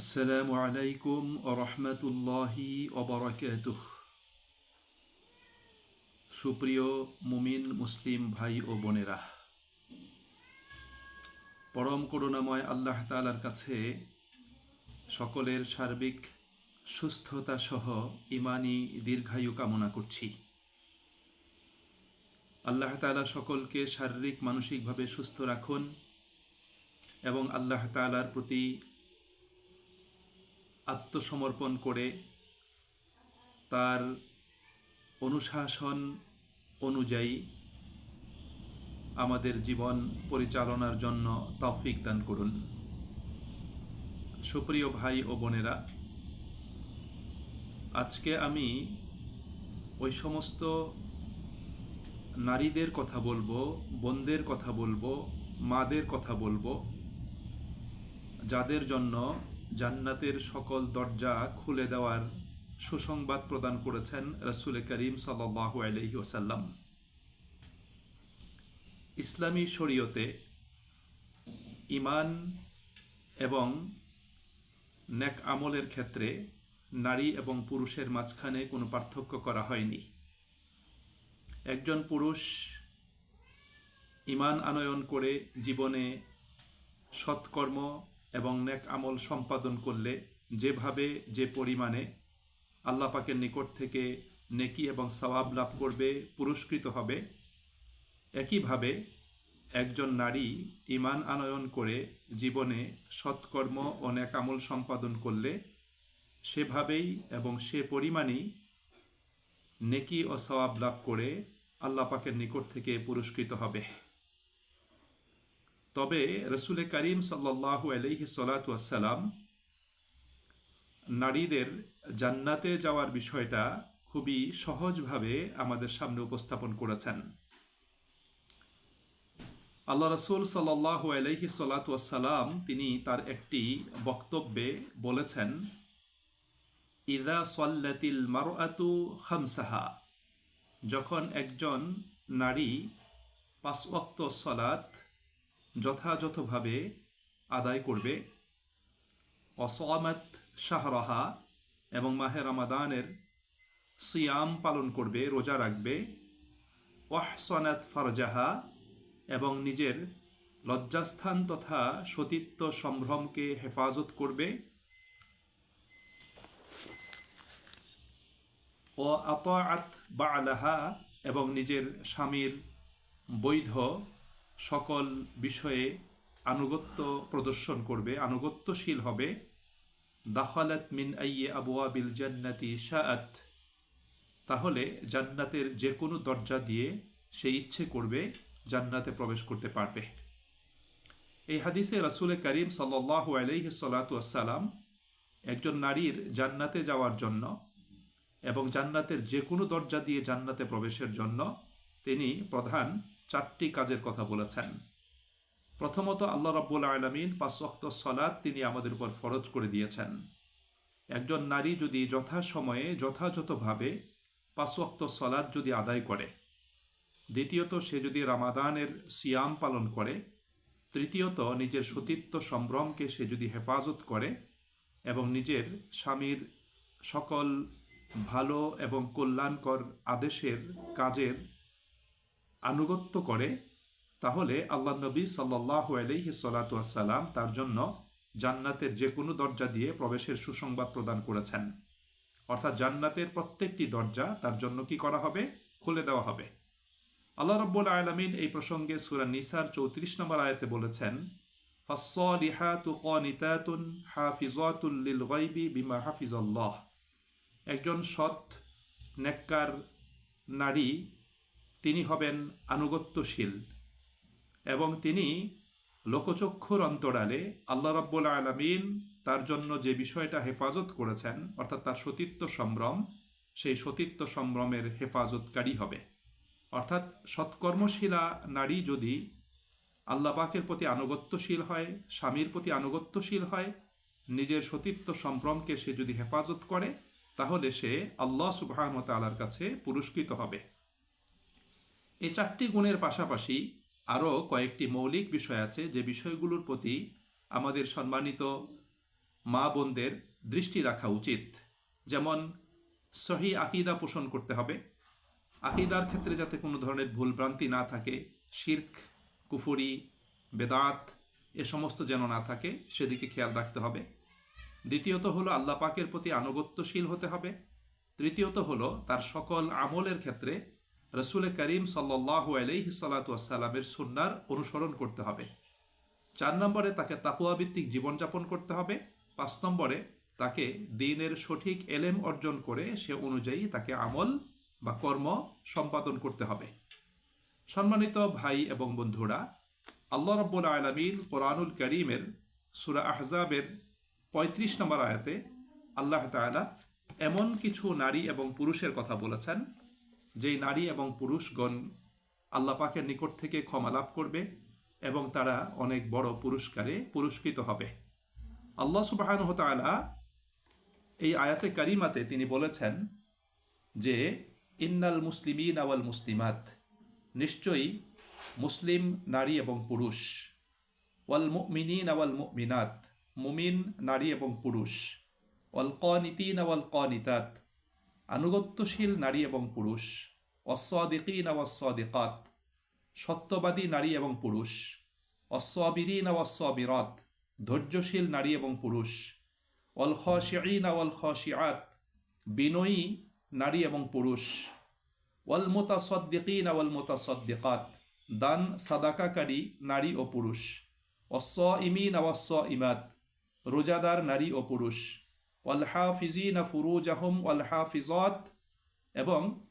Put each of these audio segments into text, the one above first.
আসসালামু আলাইকুম রহমতুল্লাহি অবরাকাতুহ সুপ্রিয় মুমিন মুসলিম ভাই ও বোনেরা, পরম করুণাময় আল্লাহ তালার কাছে সকলের সার্বিক সুস্থতা সহ ইমানি দীর্ঘায়ু কামনা করছি। আল্লাহ তালা সকলকে শারীরিক, মানসিকভাবে সুস্থ রাখুন এবং আল্লাহ তালার প্রতি আত্মসমর্পণ করে তার অনুশাসন অনুযায়ী আমাদের জীবন পরিচালনার জন্য তৌফিক দান করুন। সুপ্রিয় ভাই ও বোনেরা, আজকে আমি ওই সমস্ত নারীদের কথা বলব, বোনদের কথা বলব, মাদের কথা বলব, যাদের জন্য জান্নাতের সকল দরজা খুলে দেওয়ার সুসংবাদ প্রদান করেছেন রসুল করিম সাল্লাহু আলহি ওসাল্লাম ইসলামী শরীয়তে ইমান এবং নেক আমলের ক্ষেত্রে নারী এবং পুরুষের মাঝখানে কোনো পার্থক্য করা হয়নি। একজন পুরুষ ইমান আনয়ন করে জীবনে সৎকর্ম এবং নেক আমল সম্পাদন করলে যেভাবে, যে পরিমাণে আল্লাহ পাকের নিকট থেকে নেকি এবং সওয়াব লাভ করবে, পুরস্কৃত হবে, একইভাবে একজন নারী ইমান আনয়ন করে জীবনে সৎকর্ম ও নেক আমল সম্পাদন করলে সেভাবেই এবং সে পরিমাণই নেকি ও সওয়াব লাভ করে আল্লাহ পাকের নিকট থেকে পুরস্কৃত হবে। তবে রসুল করিম সাল্লাহু আলহি সালাতাম নারীদের জান্নাতে যাওয়ার বিষয়টা খুবই সহজভাবে আমাদের সামনে উপস্থাপন করেছেন। আল্লাহ রসুল সাল্লাহু আলহি সালাতাম তিনি তার একটি বক্তব্যে বলেছেন ইদা সল্লাতিল মারআতু খামসাহা যখন একজন নারী পাঁচ ওয়াক্ত সলাত যথাযথভাবে আদায় করবে। অসমাত শাহরাহা এবং মাহে রামাদানের সিয়াম পালন করবে, রোজা রাখবে। ওয়াহসনাত ফারজাহা এবং নিজের লজ্জাস্থান তথা সতীত্ব সম্ভ্রমকে হেফাজত করবে। ও আত বা আলাহা এবং নিজের স্বামীর বৈধ সকল বিষয়ে আনুগত্য প্রদর্শন করবে, আনুগত্যশীল হবে। দাখালাত মিন আইয়ে আবুয়া বিল জান্নাতি শাআত। তাহলে জান্নাতের যে কোনো দরজা দিয়ে সে ইচ্ছে করবে জান্নাতে প্রবেশ করতে পারবে। এই হাদিসে রাসুল করিম সাল্লাহ আলহি সালাতাম একজন নারীর জান্নাতে যাওয়ার জন্য এবং জান্নাতের যে কোনো দরজা দিয়ে জান্নাতে প্রবেশের জন্য তিনি প্রধান চারটি কাজের কথা বলেছেন। প্রথমত আল্লাহ রব্বুল আলমিন পাঁচক্ত সলাদ তিনি আমাদের উপর ফরজ করে দিয়েছেন। একজন নারী যদি যথাসময়ে, যথাযথভাবে পাঁচক্ত সলাদ যদি আদায় করে, দ্বিতীয়ত সে যদি রামাদানের সিয়াম পালন করে, তৃতীয়ত নিজের সতীত্ব সম্ভ্রমকে সে যদি হেফাজত করে এবং নিজের স্বামীর সকল ভালো এবং কল্যাণকর আদেশের কাজের আনুগত্য করে, তাহলে আল্লাহ নবী সাল্লাহ আলহি সালাতাম তার জন্য জান্নাতের যে কোনো দরজা দিয়ে প্রবেশের সুসংবাদ প্রদান করেছেন। অর্থাৎ জান্নাতের প্রত্যেকটি দরজা তার জন্য কি করা হবে? খুলে দেওয়া হবে। আল্লাহ রব্বুল আলমিন এই প্রসঙ্গে সুরা নিসার চৌত্রিশ নম্বর আয়তে বলেছেন একজন সৎ, নেককার নারী তিনি হবেন আনুগত্যশীল এবং তিনি লোকচক্ষুর অন্তরালে আল্লাহ রাব্বুল আলমিন তার জন্য যে বিষয়টা হেফাজত করেছেন, অর্থাৎ তার সতীত্ব সম্ভ্রম, সেই সতীত্ব সম্ভ্রমের হেফাজতকারী হবে। অর্থাৎ সৎকর্মশীলা নারী যদি আল্লাহ পাকের প্রতি আনুগত্যশীল হয়, স্বামীর প্রতি আনুগত্যশীল হয়, নিজের সতীত্ব সম্ভ্রমকে সে যদি হেফাজত করে, তাহলে সে আল্লাহ সুবাহতালার কাছে পুরস্কৃত হবে। এই চারটি গুণের পাশাপাশি আরও কয়েকটি মৌলিক বিষয় আছে যে বিষয়গুলোর প্রতি আমাদের সম্মানিত মা বোনদের দৃষ্টি রাখা উচিত। যেমন, সহি আকিদা পোষণ করতে হবে। আকিদার ক্ষেত্রে যাতে কোনো ধরনের ভুলভ্রান্তি না থাকে, শির্ক, কুফুরি, বেদাত, এ সমস্ত যেন না থাকে, সেদিকে খেয়াল রাখতে হবে। দ্বিতীয়ত হলো আল্লাহ পাকের প্রতি আনুগত্যশীল হতে হবে। তৃতীয়ত হলো তার সকল আমলের ক্ষেত্রে রসুল করিম সাল্লাহ আলহি সাল্লাতামের সুন্নার অনুসরণ করতে হবে। চার নম্বরে তাকে তাকুয়াভিত্তিক জীবনযাপন করতে হবে। পাঁচ নম্বরে তাকে দিনের সঠিক এলেম অর্জন করে সে অনুযায়ী তাকে আমল বা কর্ম সম্পাদন করতে হবে। সম্মানিত ভাই এবং বন্ধুরা, আল্লাহ রব্বুল আলমিন কোরআনুল করিমের সুরা আহজাবের পঁয়ত্রিশ নম্বর আয়াতে আল্লাহ তাআলা এমন কিছু নারী এবং পুরুষের কথা বলেছেন যেই নারী এবং পুরুষগণ আল্লাহ পাকের নিকট থেকে ক্ষমা লাভ করবে এবং তারা অনেক বড় পুরস্কারে পুরস্কৃত হবে। আল্লাহ সুবাহান এই আয়াতে কারিমাতে তিনি বলেছেন যে, ইন্নাল মুসলিমিন আওয়াল মুসলিমাত। নিশ্চয়ই মুসলিম নারী এবং পুরুষ। ওয়াল মুমিনিন আওয়াল মুমিনাত। মুমিন নারী এবং পুরুষ। ওয়াল কনিতিন আওয়াল কনিতাত। আনুগত্যশীল নারী এবং পুরুষ অস্বাদিকিন আওয়াসদিকাত সত্যবাদী নারী এবং পুরুষ অস্বাবিরিন আওয়াসবিরাত ধৈর্যশীল নারী এবং পুরুষ অল খশিন আওয়াল খশিয়াত বিনয়ী নারী এবং পুরুষ ওয়াল মোতাসদ্দিকিন আওয়াল মোতাসদ্দিকাত দান সাদাকাকারী নারী ও পুরুষ অস্ব ইমিন আওয়াস্য ইমাত রোজাদার নারী ও পুরুষ ওয়াল হাফিজিন ফুরুজ আহম ওয়াল হাফিজত এবং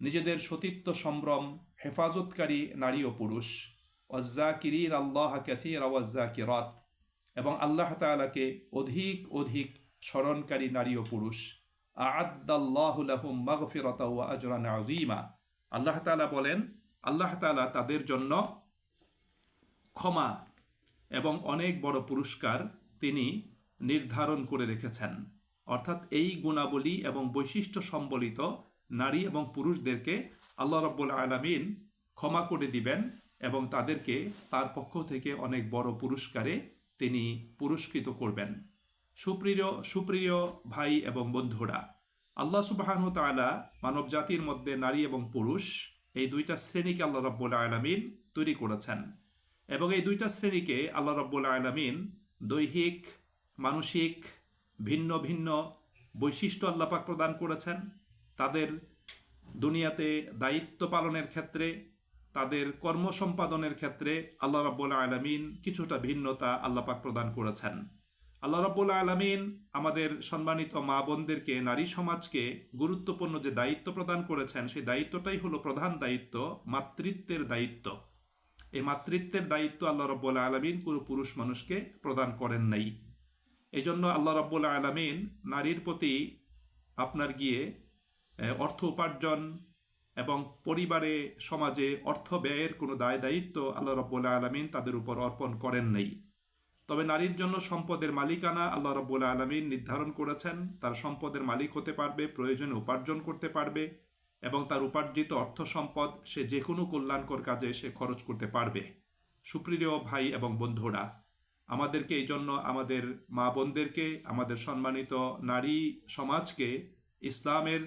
নিজেদের সতীত্ব সম্ভ্রম, হেফাজতকারী নারী ও পুরুষ। ওয়াজ্জাকিরিন আল্লাহ ক্যাথির ওয়াজ্জাকিরাত এবং আল্লাহ তাআলাকে অধিক অধিক স্মরণকারী নারী ও পুরুষ। আদাল্লাহুম মাগফিরত আজরান আজিমা আল্লাহ তাআলা বলেন, আল্লাহ তাআলা তাদের জন্য ক্ষমা এবং অনেক বড় পুরস্কার তিনি নির্ধারণ করে রেখেছেন। অর্থাৎ এই গুণাবলী এবং বৈশিষ্ট্য সম্বলিত নারী এবং পুরুষদেরকে আল্লাহ রব্বুল আলমিন ক্ষমা করে দিবেন এবং তাদেরকে তার পক্ষ থেকে অনেক বড় পুরস্কারে তিনি পুরস্কৃত করবেন। সুপ্রিয় সুপ্রিয় ভাই এবং বন্ধুরা, আল্লাহ সুবাহান তালা মানব জাতির মধ্যে নারী এবং পুরুষ এই দুইটা শ্রেণীকে আল্লাহ রব্বুল আলমিন তৈরি করেছেন এবং এই দুইটা শ্রেণীকে আল্লাহ রব্বুল আলমিন দৈহিক, মানসিক ভিন্ন ভিন্ন বৈশিষ্ট্য আল্লাপাক প্রদান করেছেন। তাদের দুনিয়াতে দায়িত্ব পালনের ক্ষেত্রে, তাদের কর্ম সম্পাদনের ক্ষেত্রে আল্লাহ রাব্বুল আলমিন কিছুটা ভিন্নতা আল্লাপাক প্রদান করেছেন। আল্লাহ রাব্বুল আলমিন আমাদের সম্মানিত মা বোনদেরকে, নারী সমাজকে গুরুত্বপূর্ণ যে দায়িত্ব প্রদান করেছেন, সেই দায়িত্বটাই হলো প্রধান দায়িত্ব, মাতৃত্বের দায়িত্ব। এই মাতৃত্বের দায়িত্ব আল্লাহ রব্বুল আলমিন কোনো পুরুষ মানুষকে প্রদান করেন নাই। এই জন্য আল্লাহ রব্বুল আলমিন নারীর প্রতি আপনার গিয়ে অর্থ উপার্জন এবং পরিবারে, সমাজে অর্থ ব্যয়ের কোনো দায় দায়িত্ব আল্লাহ রব্বুল্লা আলমিন তাদের উপর অর্পণ করেন নেই। তবে নারীর জন্য সম্পদের মালিকানা আল্লাহ রব্বুল্লা আলমিন নির্ধারণ করেছেন। তার সম্পদের মালিক হতে পারবে, প্রয়োজনে উপার্জন করতে পারবে এবং তার উপার্জিত অর্থ সম্পদ সে যে কোনো কল্যাণকর কাজে সে খরচ করতে পারবে। সুপ্রিয় ভাই এবং বন্ধুরা আমাদেরকে এই জন্য আমাদের মা বোনদেরকে, আমাদের সম্মানিত নারী সমাজকে ইসলামের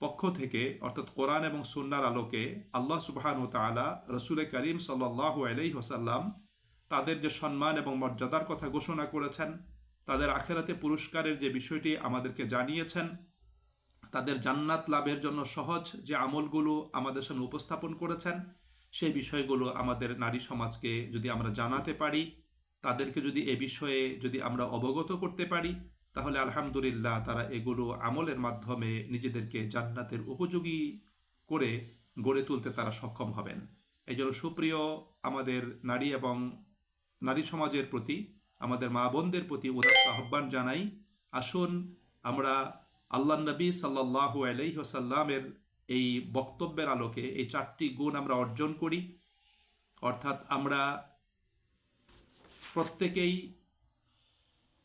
পক্ষ থেকে, অর্থাৎ কোরআন এবং সুন্নার আলোকে আল্লাহ সুবাহানু তালা রসুল করিম সাল্লাহ আলাই হোসাল্লাম তাদের যে সম্মান এবং মর্যাদার কথা ঘোষণা করেছেন, তাদের আখেরাতে পুরস্কারের যে বিষয়টি আমাদেরকে জানিয়েছেন, তাদের জান্নাত লাভের জন্য সহজ যে আমলগুলো আমাদের সামনে উপস্থাপন করেছেন, সেই বিষয়গুলো আমাদের নারী সমাজকে যদি আমরা জানাতে পারি তাদেরকে যদি এ বিষয়ে যদি আমরা অবগত করতে পারি, তাহলে আলহামদুলিল্লাহ তারা এগুলো আমলের মাধ্যমে নিজেদেরকে জান্নাতের উপযোগী করে গড়ে তুলতে তারা সক্ষম হবেন। এই জন্য সুপ্রিয় আমাদের নারী এবং নারী সমাজের প্রতি, আমাদের মা বোনদের প্রতি উদাত্ত আহ্বান জানাই, আসুন আমরা আল্লাহ নবী সাল্লাহু আলহিহসাল্লামের এই বক্তব্যের আলোকে এই চারটি গুণ আমরা অর্জন করি। অর্থাৎ আমরা প্রত্যেকেই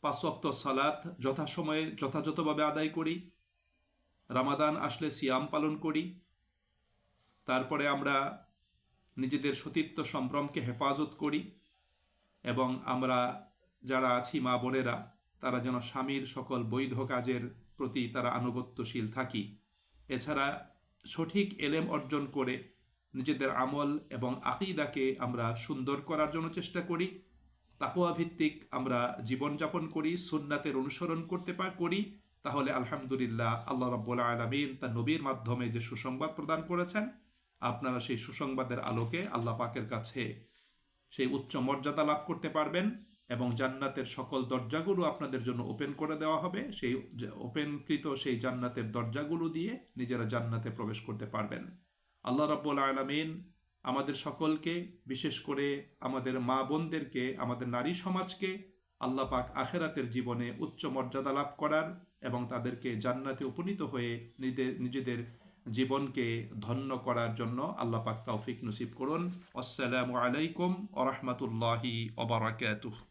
পাঁচক্ত সালাত যথাসময়ে যথাযথভাবে আদায় করি। রামাদান আসলে সিয়াম পালন করি। তারপরে আমরা নিজেদের সতীত্ব সম্ভ্রমকে হেফাজত করি এবং আমরা যারা আছি মা বোনেরা, তারা যেন স্বামীর সকল বৈধ কাজের প্রতি তারা আনুগত্যশীল থাকি। এছাড়া সঠিক এলেম অর্জন করে নিজেদের আমল এবং আকিদাকে আমরা সুন্দর করার জন্য চেষ্টা করি। তাকোয়া ভিত্তিক আমরা জীবনযাপন করি, সুন্নাতের অনুসরণ করতে পার করি, তাহলে আলহামদুলিল্লাহ আল্লাহ রাব্বুল আলমিন তার নবীর মাধ্যমে যে সুসংবাদ প্রদান করেছেন, আপনারা সেই সুসংবাদের আলোকে আল্লাহ পাকের কাছে সেই উচ্চ মর্যাদা লাভ করতে পারবেন এবং জান্নাতের সকল দরজাগুলো আপনাদের জন্য ওপেন করে দেওয়া হবে। সেই ওপেনকৃত সেই জান্নাতের দরজাগুলো দিয়ে নিজেরা জান্নাতে প্রবেশ করতে পারবেন। আল্লাহ রাব্বুল আলমিন আমাদের সকলকে, বিশেষ করে আমাদের মা বোনদেরকে, আমাদের নারী সমাজকে আল্লাহ পাক আখেরাতের জীবনে উচ্চ মর্যাদা লাভ করার এবং তাদেরকে জান্নাতে উপনীত হয়ে নিজেদের নিজেদের জীবনকে ধন্য করার জন্য আল্লাহ পাক তৌফিক নসিব করুন। আসসালামু আলাইকুম ওরহমতুল্লাহি ওবরাকাতুহ